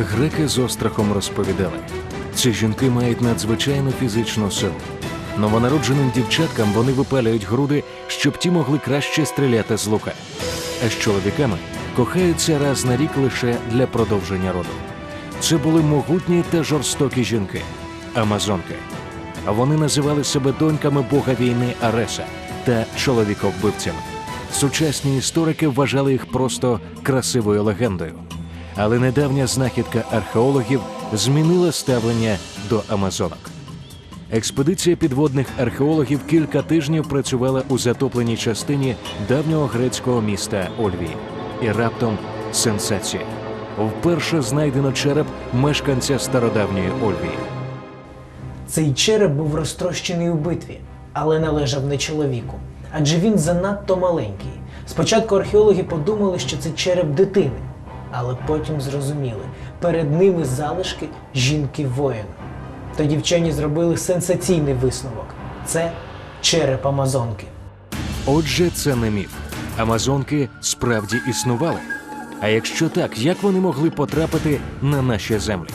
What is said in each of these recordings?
Греки з острахом розповідали, ці жінки мають надзвичайну фізичну силу. Новонародженим дівчаткам вони випалюють груди, щоб ті могли краще стріляти з лука. А з чоловіками кохаються раз на рік лише для продовження роду. Це були могутні та жорстокі жінки, амазонки. Вони називали себе доньками бога війни Ареса та чоловіковбивцями. Сучасні історики вважали їх просто красивою легендою. Але недавня знахідка археологів змінила ставлення до амазонок. Експедиція підводних археологів кілька тижнів працювала у затопленій частині давнього грецького міста Ольвії. І раптом сенсація. Вперше знайдено череп мешканця стародавньої Ольвії. Цей череп був розтрощений у битві, але належав не чоловіку, адже він занадто маленький. Спочатку археологи подумали, що це череп дитини, але потім зрозуміли, перед ними залишки жінки воїна. Тоді вчені зробили сенсаційний висновок: це череп Амазонки. Отже, це не міф. Амазонки справді існували. А якщо так, як вони могли потрапити на наші землі?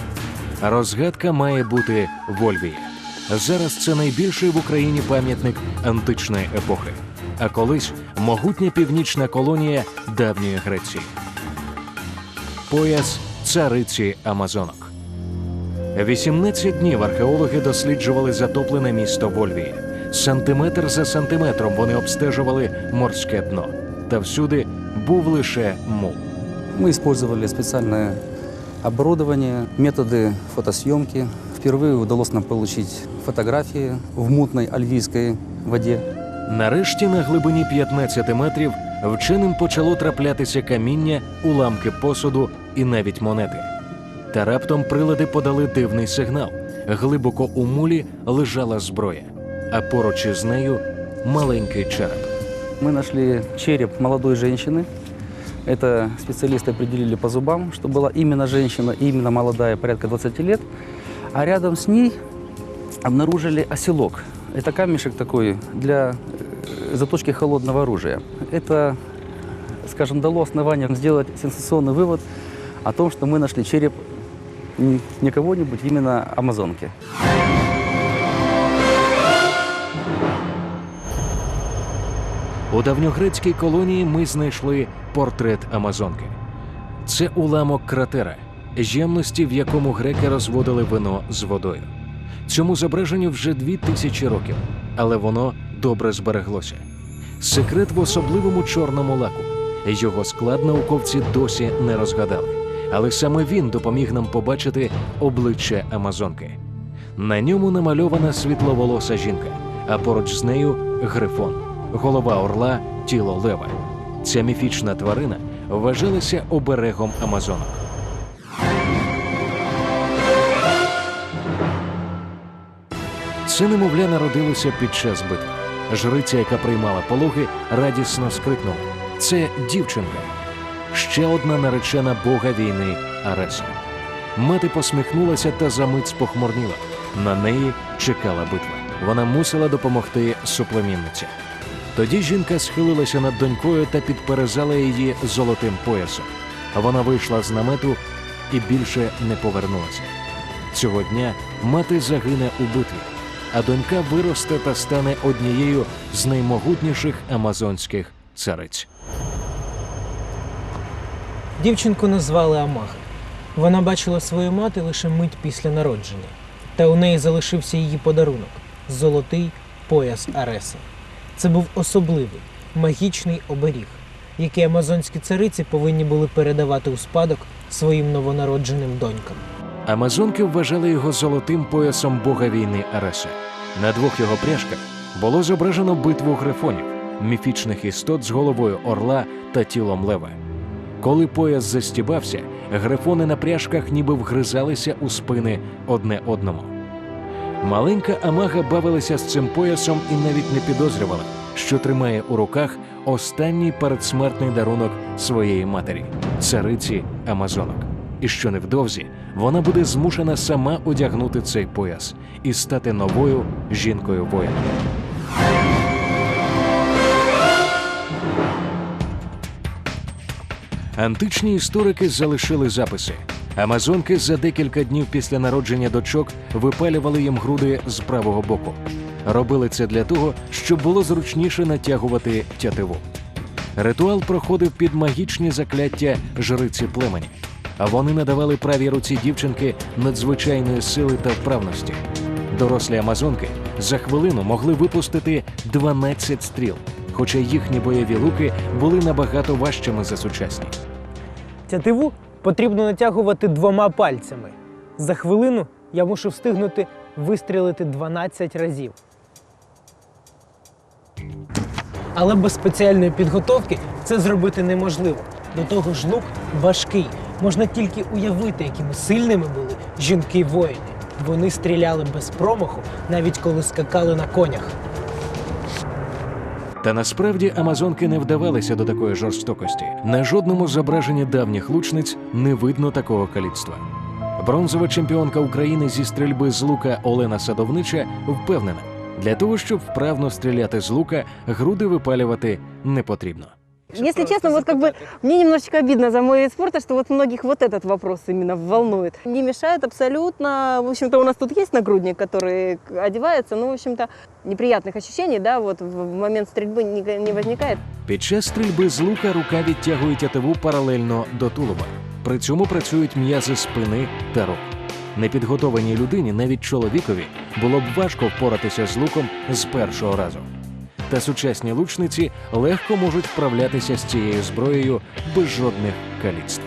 Розгадка має бути в Ольвії. Зараз це найбільший в Україні пам'ятник античної епохи, а колись могутня північна колонія давньої Греції Пояс цариці Амазонок. 18 днів археологи досліджували затоплене місто Вольвії. Сантиметр за сантиметром вони обстежували морське дно. Та всюди був лише мул. Мы использовали специальное оборудование, методы фотосъемки. Впервые удалось нам получить фотографии в мутной альвийской воде. Нарешті на глибині 15 метрів вченим почало траплятися каміння, уламки посуду і навіть монети. Та раптом прилади подали дивний сигнал. Глибоко у мулі лежала зброя, а поруч із нею маленький череп. Мы нашли череп молодой женщины. Это специалисты определили по зубам, что была именно женщина, именно молодая, порядка 20 лет. А рядом с ней обнаружили оселок. Это камешек такой для э, заточки холодного оружия. Это, скажем, дало основание сделать сенсационный вывод о том, что мы нашли череп не кого-нибудь, именно амазонки. У давньогрецькій колонії ми знайшли портрет Амазонки. Це уламок кратера, ємності, в якому греки розводили вино з водою. Цьому зображенню вже дві тисячі років, але воно добре збереглося. Секрет в особливому чорному лаку. Його склад науковці досі не розгадали, але саме він допоміг нам побачити обличчя Амазонки. На ньому намальована світловолоса жінка, а поруч з нею грифон, голова орла, тіло лева. Ця міфічна тварина вважалася оберегом Амазонок. Це немовля народилося під час битви. Жриця, яка приймала пологи, радісно скрикнула: Це дівчинка. Ще одна наречена бога війни Ареса. Мати посміхнулася та за мить спохмурніла. На неї чекала битва. Вона мусила допомогти суплемінниці. Тоді жінка схилилася над донькою та підперезала її золотим поясом. Вона вийшла з намету і більше не повернулася. Цього дня мати загине у битві, а донька виросте та стане однією з наймогутніших амазонських цариць. Дівчинку назвали Амаха. Вона бачила свою мати лише мить після народження, та у неї залишився її подарунок золотий пояс Ареса. Це був особливий магічний оберіг, який амазонські цариці повинні були передавати у спадок своїм новонародженим донькам. Амазонки вважали його золотим поясом бога війни Ареса. На двох його пряжках було зображено битву грифонів, міфічних істот з головою орла та тілом лева. Коли пояс застібався, грифони на пряжках ніби вгризалися у спини одне одному. Маленька Амага бавилася з цим поясом і навіть не підозрювала, що тримає у руках останній передсмертний дарунок своєї матері цариці Амазонок. І що невдовзі вона буде змушена сама одягнути цей пояс і стати новою жінкою воїном. Античні історики залишили записи. Амазонки за декілька днів після народження дочок випалювали їм груди з правого боку. Робили це для того, щоб було зручніше натягувати тятиву. Ритуал проходив під магічні закляття жриці племені, а вони надавали правій руці дівчинки надзвичайної сили та вправності. Дорослі амазонки за хвилину могли випустити 12 стріл, хоча їхні бойові луки були набагато важчими за сучасні. Тятиву потрібно натягувати двома пальцями. За хвилину я мушу встигнути вистрілити 12 разів. Але без спеціальної підготовки це зробити неможливо. До того ж, лук важкий. Можна тільки уявити, якими сильними були жінки-воїни. Вони стріляли без промаху, навіть коли скакали на конях. Та насправді амазонки не вдавалися до такої жорстокості. На жодному зображенні давніх лучниць не видно такого каліцтва. Бронзова чемпіонка України зі стрільби з лука Олена Садовнича впевнена, для того, щоб вправно стріляти з лука, груди випалювати не потрібно. Если честно, вот как бы мне немножечко обидно за мой вид спорта, что вот многих вот этот вопрос именно волнует. Не мешает абсолютно. В общем-то, у нас тут есть нагрудник, который одевается, но, в общем-то, неприятных ощущений, да, вот в момент стрельбы не, не возникает. Під час стрільби з лука рука відтягує тятиву паралельно до тулуба. При цьому працюють м'язи спини та рук. Непідготованій людині, навіть чоловікові, було б важко впоратися з луком з першого разу. Та сучасні лучниці легко можуть вправлятися з цією зброєю без жодних каліцтв.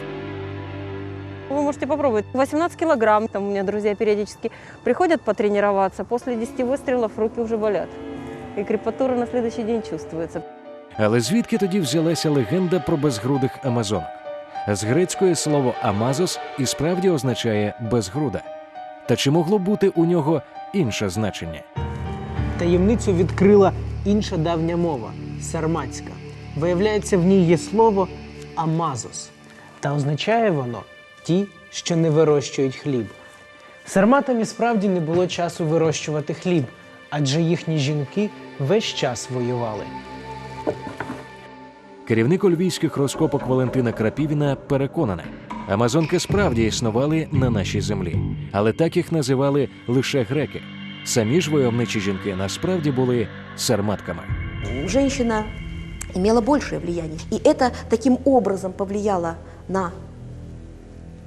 Вы можете попробовать. 18 килограмм, там у меня друзья периодически приходят потренироваться, после 10 выстрелов руки уже болят. И крепатура на следующий день чувствуется. Але звідки тоді взялася легенда про безгрудих амазонок? З грецької слово амазос і справді означає безгруда. Та чи могло бути у нього інше значення? Таємницю відкрила інша давня мова сарматська. Виявляється, в ній є слово амазос, та означає воно ті, що не вирощують хліб. Сарматам і справді не було часу вирощувати хліб, адже їхні жінки весь час воювали. Керівник львівських розкопок Валентина Крапівіна переконана, амазонки справді існували на нашій землі, але так їх називали лише греки. Самі ж войовничі жінки насправді були сарматками. женщина имела большее влияние. И это таким образом повлияло на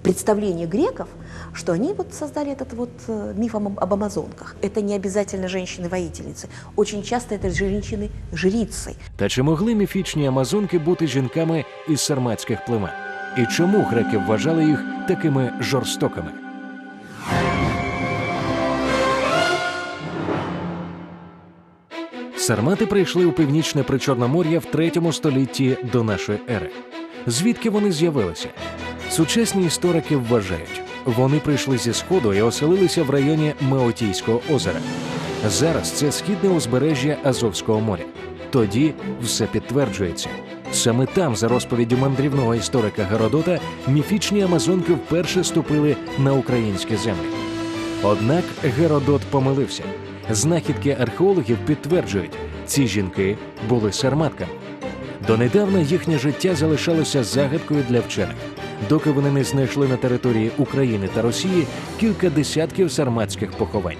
представление греков, что они вот создали этот вот э, миф об, об амазонках. Это не обязательно женщины-воительницы. Очень часто это женщины-жрицы. Та чи могли міфічні амазонки бути жінками із сарматських племен? І чому греки вважали їх такими жорстокими? Сармати прийшли у північне Причорномор'я в третьому столітті до нашої ери. Звідки вони з'явилися? Сучасні історики вважають, вони прийшли зі сходу і оселилися в районі Меотійського озера. Зараз це східне узбережжя Азовського моря. Тоді все підтверджується. Саме там, за розповіддю мандрівного історика Геродота, міфічні амазонки вперше ступили на українські землі. Однак Геродот помилився. Знахідки археологів підтверджують, ці жінки були сарматками. Донедавна їхнє життя залишалося загадкою для вчених, доки вони не знайшли на території України та Росії кілька десятків сарматських поховань.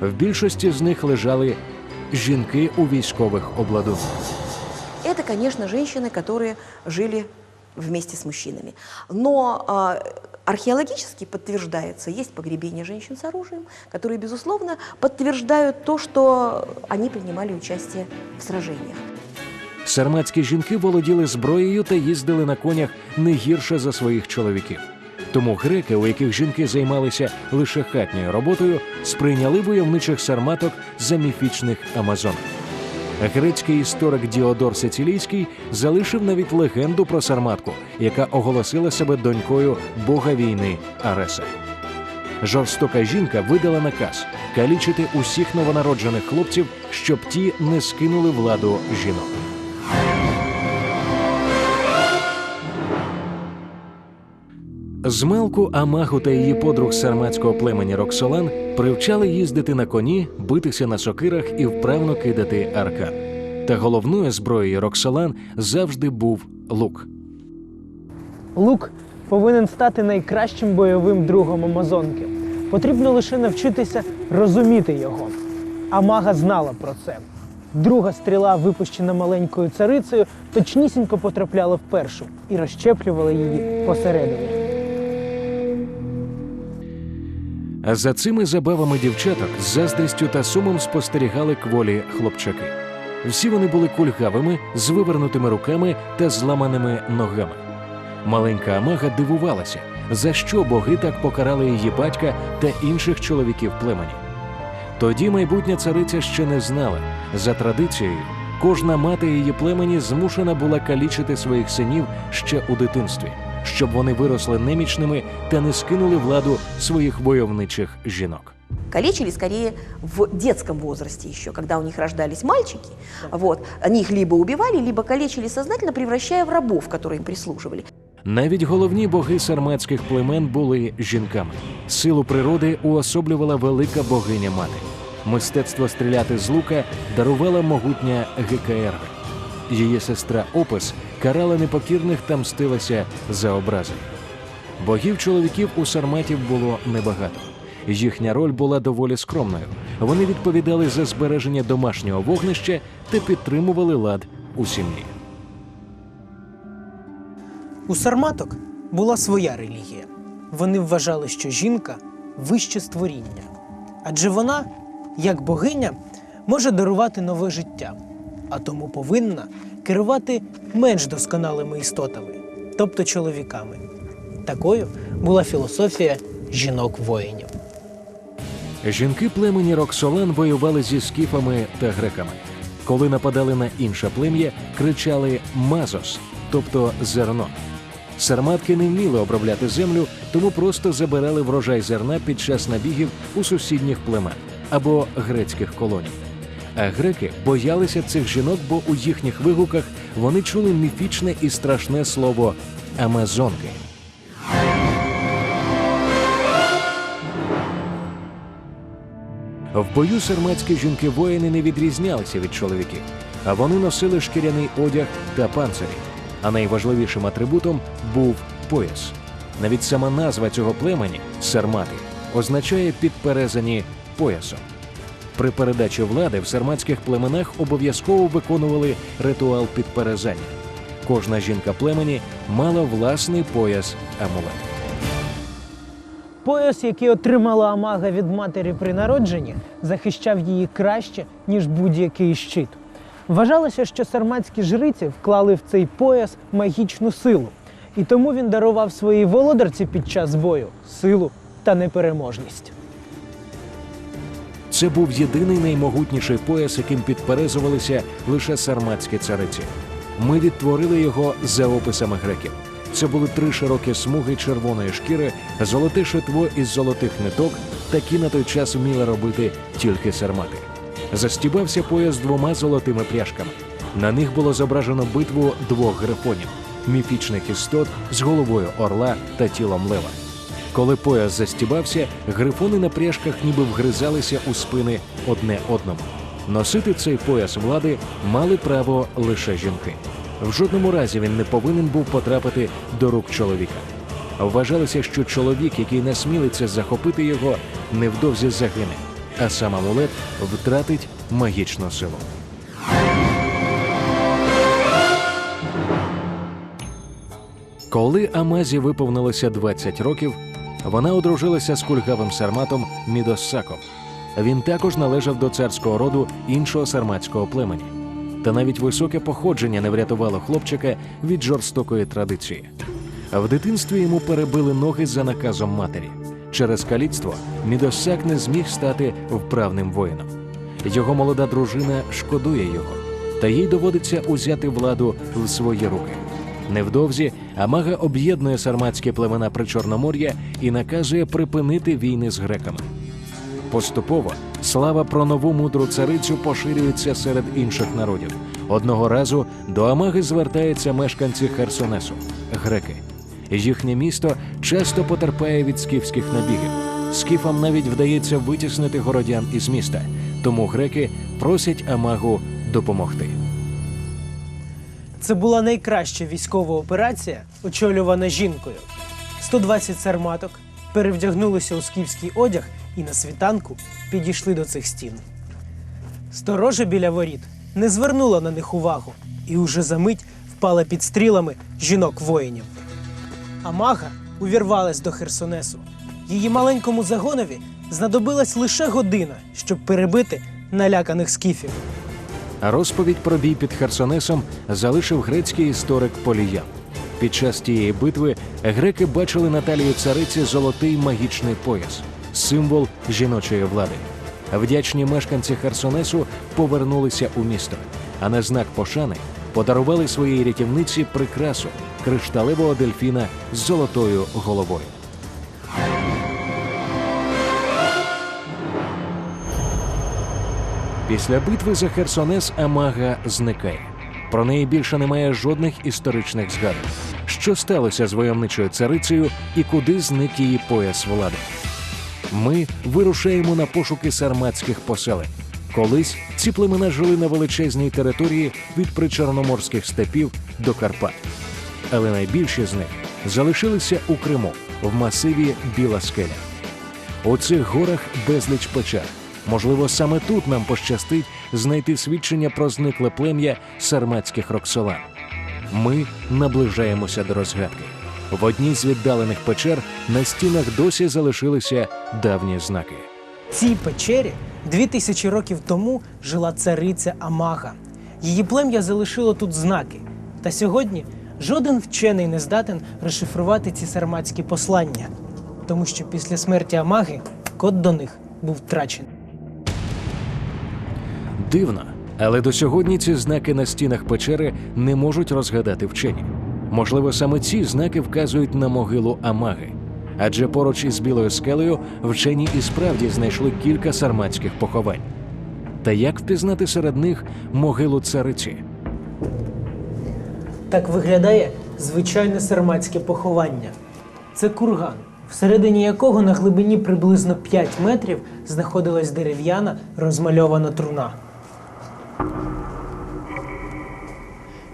В більшості з них лежали жінки у військових обладунках. Это, конечно, женщины, которые жили вместе с мужчинами. Но а, археологически подтверждается, есть погребения женщин с оружием, которые, безусловно, подтверждают то, что они принимали участие в сражениях. Сарматські жінки володіли зброєю та їздили на конях не гірше за своїх чоловіків. Тому греки, у яких жінки займалися лише хатньою роботою, сприйняли войовничих сарматок за міфічних амазонок. Грецький історик Діодор Сицилійський залишив навіть легенду про сарматку, яка оголосила себе донькою бога війни Ареса. Жорстока жінка видала наказ калічити усіх новонароджених хлопців, щоб ті не скинули владу жінок. Змалку Амагу та її подруг сарматського племені Роксолан привчали їздити на коні, битися на сокирах і вправно кидати аркан. Та головною зброєю Роксолан завжди був лук. Лук повинен стати найкращим бойовим другом Амазонки. Потрібно лише навчитися розуміти його. Амага знала про це. Друга стріла, випущена маленькою царицею, точнісінько потрапляла в першу і розщеплювала її посередині. За цими забавами дівчаток з заздрістю та сумом спостерігали кволі хлопчаки. Всі вони були кульгавими, з вивернутими руками та зламаними ногами. Маленька Амага дивувалася, за що боги так покарали її батька та інших чоловіків племені. Тоді майбутня цариця ще не знала. За традицією, кожна мати її племені змушена була калічити своїх синів ще у дитинстві, щоб вони виросли немічними та не скинули владу своїх войовничих жінок. Калечили скорее в детском возрасте еще, когда у них рождались мальчики. Вот, они их либо убивали, либо калечили сознательно, превращая в рабов, которые им прислуживали. Навіть головні боги сарматських племен були жінками. Силу природи уособлювала велика богиня мати. Мистецтво стріляти з лука дарувала могутня Гекаерга. Її сестра Опис карала непокірних та мстилася за образи. Богів чоловіків у сарматів було небагато. Їхня роль була доволі скромною. Вони відповідали за збереження домашнього вогнища та підтримували лад у сім'ї. У сарматок була своя релігія. Вони вважали, що жінка вище створіння, адже вона, як богиня, може дарувати нове життя, а тому повинна керувати менш досконалими істотами, тобто чоловіками. Такою була філософія жінок-воїнів. Жінки племені Роксолан воювали зі скіфами та греками. Коли нападали на інше плем'я, кричали Мазос, тобто зерно. Сарматки не вміли обробляти землю, тому просто забирали врожай зерна під час набігів у сусідніх племен або грецьких колоній. А греки боялися цих жінок, бо у їхніх вигуках вони чули міфічне і страшне слово Амазонки. В бою сарматські жінки-воїни не відрізнялися від чоловіків, а вони носили шкіряний одяг та панцирі. А найважливішим атрибутом був пояс. Навіть сама назва цього племені сармати означає підперезані поясом. При передачі влади в сарматських племенах обов'язково виконували ритуал підперезання. Кожна жінка племені мала власний пояс амулет. Пояс, який отримала Амага від матері при народженні, захищав її краще, ніж будь-який щит. Вважалося, що сарматські жриці вклали в цей пояс магічну силу, і тому він дарував своїй володарці під час бою силу та непереможність. Це був єдиний наймогутніший пояс, яким підперезувалися лише сарматські цариці. Ми відтворили його за описами греків. Це були три широкі смуги червоної шкіри, золоте шитво із золотих ниток, такі на той час вміли робити тільки сармати. Застібався пояс двома золотими пряжками. На них було зображено битву двох грифонів міфічних істот з головою орла та тілом лева. Коли пояс застібався, грифони на пряжках ніби вгризалися у спини одне одному. Носити цей пояс влади мали право лише жінки. В жодному разі він не повинен був потрапити до рук чоловіка. Вважалося, що чоловік, який насмілиться захопити його, невдовзі загине, а сам амулет втратить магічну силу. Коли Амазі виповнилося 20 років, вона одружилася з кульгавим сарматом Мідоссаком. Він також належав до царського роду іншого сарматського племені. Та навіть високе походження не врятувало хлопчика від жорстокої традиції. В дитинстві йому перебили ноги за наказом матері. Через каліцтво Мідоссак не зміг стати вправним воїном. Його молода дружина шкодує його, та їй доводиться узяти владу в свої руки. Невдовзі Амага об'єднує сарматські племена Причорномор'я і наказує припинити війни з греками. Поступово слава про нову мудру царицю поширюється серед інших народів. Одного разу до Амаги звертаються мешканці Херсонесу греки. Їхнє місто часто потерпає від скіфських набігів. Скіфам навіть вдається витіснити городян із міста, тому греки просять Амагу допомогти. Це була найкраща військова операція, очолювана жінкою. 120 сарматок перевдягнулися у скіфський одяг і на світанку підійшли до цих стін. Сторожа біля воріт не звернула на них увагу і уже за мить впала під стрілами жінок воїнів. А мага увірвалась до Херсонесу. Її маленькому загонові знадобилась лише година, щоб перебити наляканих скіфів. Розповідь про бій під Херсонесом залишив грецький історик Поліян. Під час тієї битви греки бачили на талії цариці золотий магічний пояс, символ жіночої влади. Вдячні мешканці Херсонесу повернулися у місто, а на знак пошани подарували своїй рятівниці прикрасу кришталевого дельфіна з золотою головою. Після битви за Херсонес Амага зникає. Про неї більше немає жодних історичних згадок. Що сталося з войовничою царицею і куди зник її пояс влади? Ми вирушаємо на пошуки сарматських поселень. Колись ці племена жили на величезній території від причорноморських степів до Карпат. Але найбільші з них залишилися у Криму в масиві Біла Скеля. У цих горах безліч печер. Можливо, саме тут нам пощастить знайти свідчення про зникле плем'я сарматських роксолан. Ми наближаємося до розгадки. В одній з віддалених печер на стінах досі залишилися давні знаки. В цій печері дві тисячі років тому жила цариця Амага. Її плем'я залишило тут знаки. Та сьогодні жоден вчений не здатен розшифрувати ці сарматські послання, тому що після смерті Амаги код до них був втрачений. Дивно, але до сьогодні ці знаки на стінах печери не можуть розгадати вчені. Можливо, саме ці знаки вказують на могилу Амаги. Адже поруч із білою скелею вчені і справді знайшли кілька сарматських поховань. Та як впізнати серед них могилу цариці? Так виглядає звичайне сарматське поховання. Це курган, всередині якого на глибині приблизно 5 метрів знаходилась дерев'яна розмальована труна.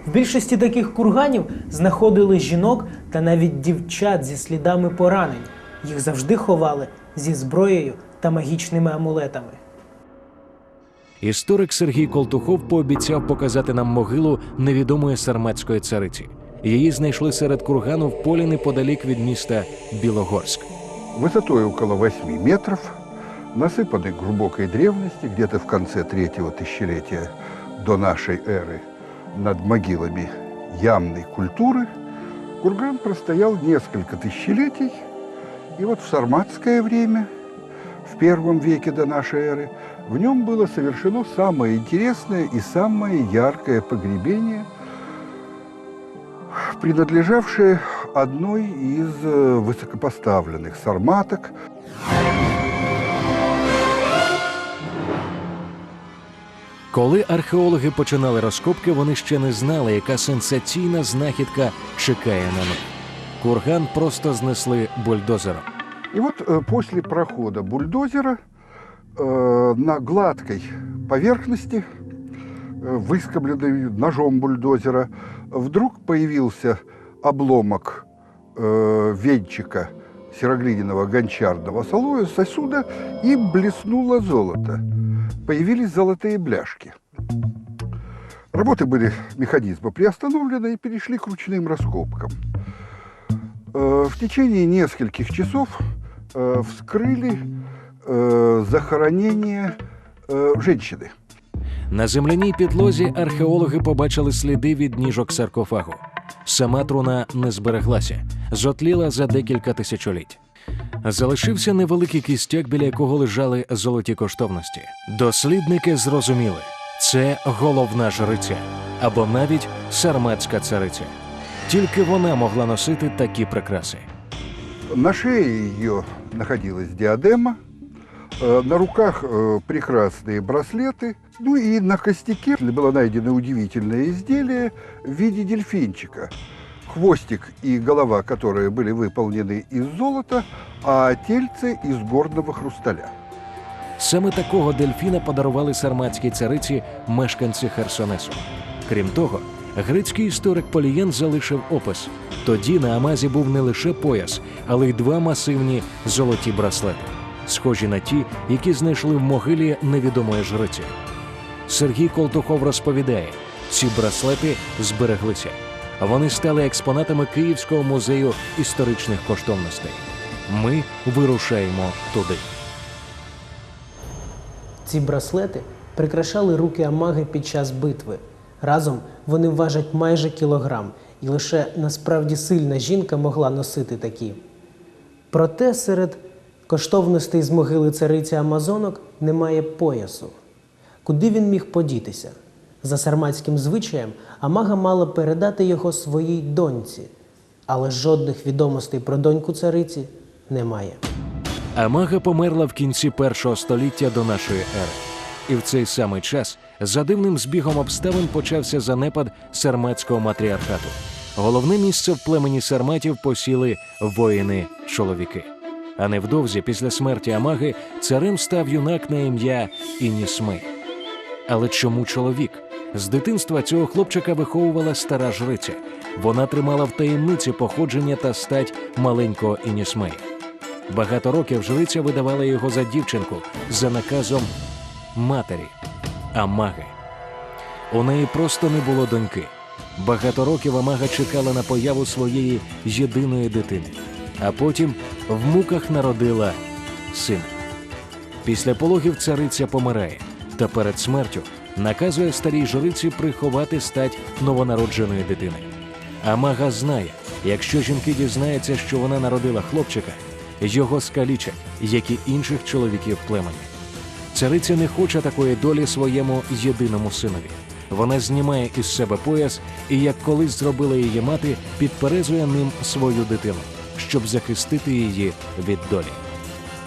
В більшості таких курганів знаходили жінок та навіть дівчат зі слідами поранень. Їх завжди ховали зі зброєю та магічними амулетами. Історик Сергій Колтухов пообіцяв показати нам могилу невідомої сарматської цариці. Її знайшли серед кургану в полі неподалік від міста Білогорськ. высотой около 8 метров, насыпанный глубокой древности, где-то в конце третьего тысячелетия до нашей эры, над могилами ямной культуры, курган простоял несколько тысячелетий, и вот в сарматское время, в первом веке до нашей эры, в нем было совершено самое интересное и самое яркое погребение, принадлежавшее одной из э, высокопоставленных сарматок, Коли археологи починали розкопки, вони ще не знали, яка сенсаційна знахідка чекає на них. Курган просто знесли бульдозером. И вот э, после прохода бульдозера э, на гладкой поверхности, э, выскобленной ножом бульдозера, вдруг появился обломок э, венчика сероглиняного гончарного салоя сосуда и блеснуло золото. Появились золотые бляшки. Работы были механизма приостановлены и перешли к ручным раскопкам. Э, В течение нескольких часов э, вскрыли э, захоронение э, женщины. На земляній підлозі археологи побачили сліди від ніжок саркофагу. Сама труна не збереглася, зотліла за декілька тисячоліть. Залишився невеликий кістяк, біля якого лежали золоті коштовності. Дослідники зрозуміли, це головна жриця або навіть сарматська цариця. Тільки вона могла носити такі прикраси. На шее ее находилась диадема, э, на руках э, прекрасные браслеты, ну и на костяке было найдено удивительное изделие в виде дельфинчика. Хвостик и голова, которые были выполнены из золота, а тельце из горного хрусталя. Саме такого дельфіна подарували сарматській цариці мешканці Херсонесу. Крім того, Грецький історик Полієн залишив опис. Тоді на Амазі був не лише пояс, але й два масивні золоті браслети, схожі на ті, які знайшли в могилі невідомої жриці. Сергій Колтухов розповідає, ці браслети збереглися. Вони стали експонатами Київського музею історичних коштовностей. Ми вирушаємо туди. Ці браслети прикрашали руки Амаги під час битви. Разом вони важать майже кілограм, і лише насправді сильна жінка могла носити такі. Проте серед коштовностей з могили цариці Амазонок немає поясу. Куди він міг подітися? За сарматським звичаєм Амага мала передати його своїй доньці, але жодних відомостей про доньку цариці немає. Амага померла в кінці першого століття до нашої ери. І в цей самий час за дивним збігом обставин почався занепад сарматського матріархату. Головне місце в племені сарматів посіли воїни-чоловіки. А невдовзі після смерті Амаги царем став юнак на ім'я Інісмей. Але чому чоловік? З дитинства цього хлопчика виховувала стара жриця. Вона тримала в таємниці походження та стать маленького Інісмея. Багато років жриця видавала його за дівчинку за наказом матері Амаги. У неї просто не було доньки. Багато років Амага чекала на появу своєї єдиної дитини, а потім в муках народила сина. Після пологів цариця помирає та перед смертю наказує старій жриці приховати стать новонародженої дитини. Амага знає, якщо жінки дізнаються, що вона народила хлопчика, його скалічать, як і інших чоловіків племені. Цариця не хоче такої долі своєму єдиному синові. Вона знімає із себе пояс і, як колись зробила її мати, підперезує ним свою дитину, щоб захистити її від долі.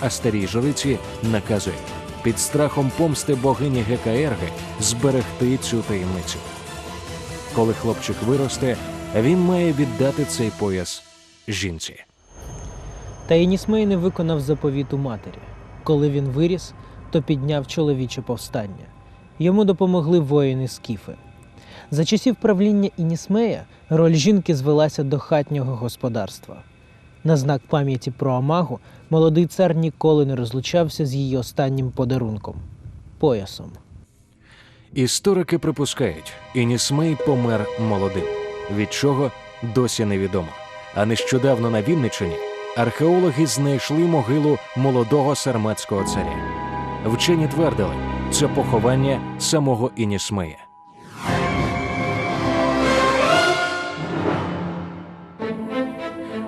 А старій жриці наказує під страхом помсти богині Гекаерги зберегти цю таємницю. Коли хлопчик виросте, він має віддати цей пояс жінці. Та Енісмей не виконав заповіту матері. Коли він виріс, то підняв чоловіче повстання. Йому допомогли воїни скіфи. За часів правління Інісмея роль жінки звелася до хатнього господарства. На знак пам'яті про Амагу молодий цар ніколи не розлучався з її останнім подарунком поясом. Історики припускають, Інісмей помер молодим, від чого досі невідомо. А нещодавно на Вінниччині археологи знайшли могилу молодого сарматського царя. Вчені твердили, це поховання самого Інісмея.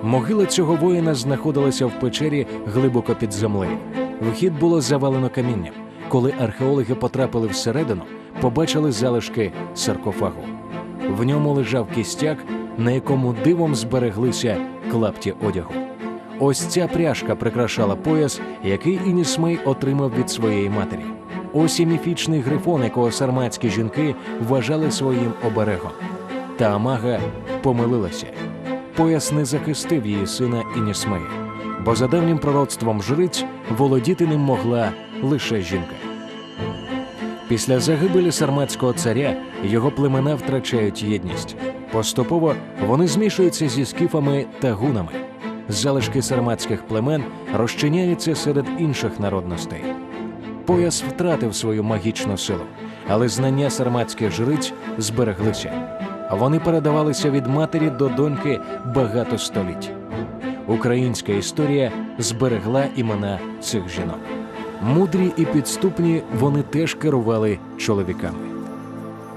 Могила цього воїна знаходилася в печері глибоко під землею. Вхід було завалено камінням. Коли археологи потрапили всередину, побачили залишки саркофагу. В ньому лежав кістяк, на якому дивом збереглися клапті одягу. Ось ця пряжка прикрашала пояс, який Інісмей отримав від своєї матері. Ось і міфічний грифон, якого сарматські жінки вважали своїм оберегом. Та Амага помилилася. Пояс не захистив її сина Інісмея, бо за давнім пророцтвом жриць володіти ним могла лише жінка. Після загибелі сарматського царя його племена втрачають єдність. Поступово вони змішуються зі скіфами та гунами. Залишки сарматських племен розчиняються серед інших народностей. Пояс втратив свою магічну силу, але знання сарматських жриць збереглися. Вони передавалися від матері до доньки багато століть. Українська історія зберегла імена цих жінок. Мудрі і підступні вони теж керували чоловіками.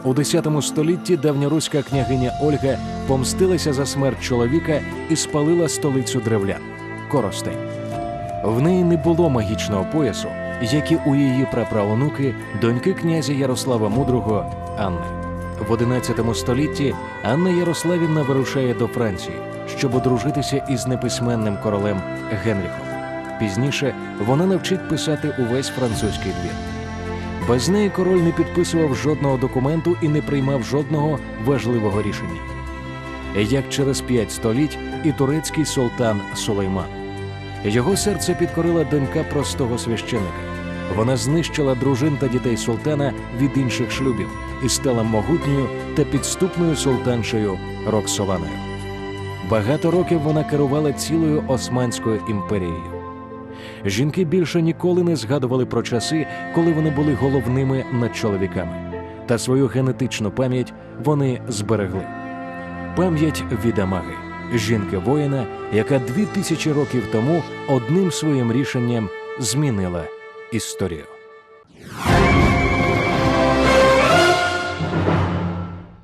У X столітті давньоруська княгиня Ольга помстилася за смерть чоловіка і спалила столицю древлян Коростень. В неї не було магічного поясу, як і у її праправонуки, доньки князя Ярослава Мудрого Анни. В XI столітті Анна Ярославівна вирушає до Франції, щоб одружитися із неписьменним королем Генріхом. Пізніше вона навчить писати увесь французький двір. Без неї король не підписував жодного документу і не приймав жодного важливого рішення. Як через п'ять століть і турецький султан Сулейман. Його серце підкорила донька простого священика. Вона знищила дружин та дітей султана від інших шлюбів, і стала могутньою та підступною султаншею Роксоланою. Багато років вона керувала цілою Османською імперією. Жінки більше ніколи не згадували про часи, коли вони були головними над чоловіками, та свою генетичну пам'ять вони зберегли. Пам'ять від Амаги, жінки воїна, яка дві тисячі років тому одним своїм рішенням змінила історію.